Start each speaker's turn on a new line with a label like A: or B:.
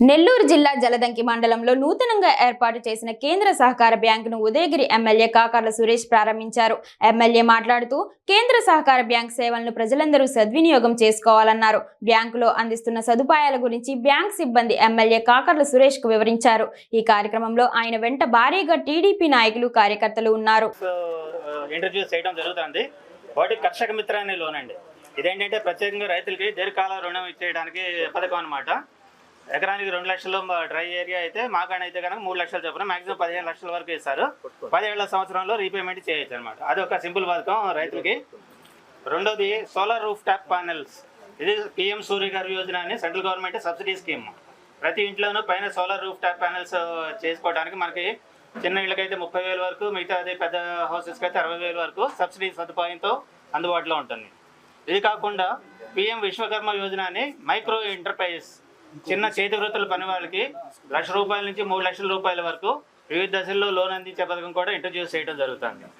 A: నెల్లూరు జిల్లా జలదంకి మండలంలో నూతనంగా ఏర్పాటు చేసిన కేంద్ర సహకార బ్యాంకును ఉదయగిరి ఎమ్మెల్యే కాకర్ల సురేష్ ప్రారంభించారు. ఎమ్మెల్యే మాట్లాడుతూ కేంద్ర సహకార బ్యాంక్ సేవలను ప్రజలందరూ సద్వినియోగం చేసుకోవాలన్నారు. బ్యాంకులో అందిస్తున్న సదుపాయాల గురించి బ్యాంక్ సిబ్బంది ఎమ్మెల్యే కాకర్ల సురేష్కు వివరించారు. ఈ కార్యక్రమంలో ఆయన వెంట భారీగా టీడీపీ నాయకులు కార్యకర్తలు ఉన్నారు.
B: ఇంట్రడ్యూస్ చేయడం జరుగుతుంది. వాటి కర్షక ఇదేంటంటే ప్రత్యేకంగా రైతులకి దీర్ఘకాల రుణం ఇచ్చేయడానికి పథకం అనమాట ఎకరానికి రెండు లక్షలు డ్రై ఏరియా అయితే మాకాడ అయితే కనుక మూడు లక్షలు చొప్పున మాక్సిమం పదిహేను లక్షల వరకు ఇస్తారు. పదిహేళ్ళ సంవత్సరంలో రీపేమెంట్ చేయొచ్చు అనమాట అది ఒక సింపుల్ పథకం రైతులకి. రెండోది సోలార్ రూఫ్ ట్యాప్ ప్యానెల్స్. ఇది పిఎం సూర్య గారి యోజన అని సెంట్రల్ గవర్నమెంట్ సబ్సిడీ స్కీమ్. ప్రతి ఇంట్లోనూ పైన సోలార్ రూఫ్ ట్యాప్ ప్యానెల్స్ చేసుకోవడానికి మనకి చిన్న ఇళ్ళకైతే ముప్పై వేల వరకు మిగతా అదే పెద్ద హౌసెస్కి అయితే అరవై వేల వరకు సబ్సిడీ సదుపాయంతో అందుబాటులో ఉంటుంది. ఇది కాకుండా పిఎం విశ్వకర్మ యోజన అని మైక్రో ఎంటర్ప్రైజెస్ చిన్న చేతి వృత్తుల పని వాళ్ళకి లక్ష రూపాయల నుంచి మూడు లక్షల రూపాయల వరకు వివిధ దశల్లో లోన్ అందించే పథకం కూడా ఇంట్రడ్యూస్ చేయడం జరుగుతుంది.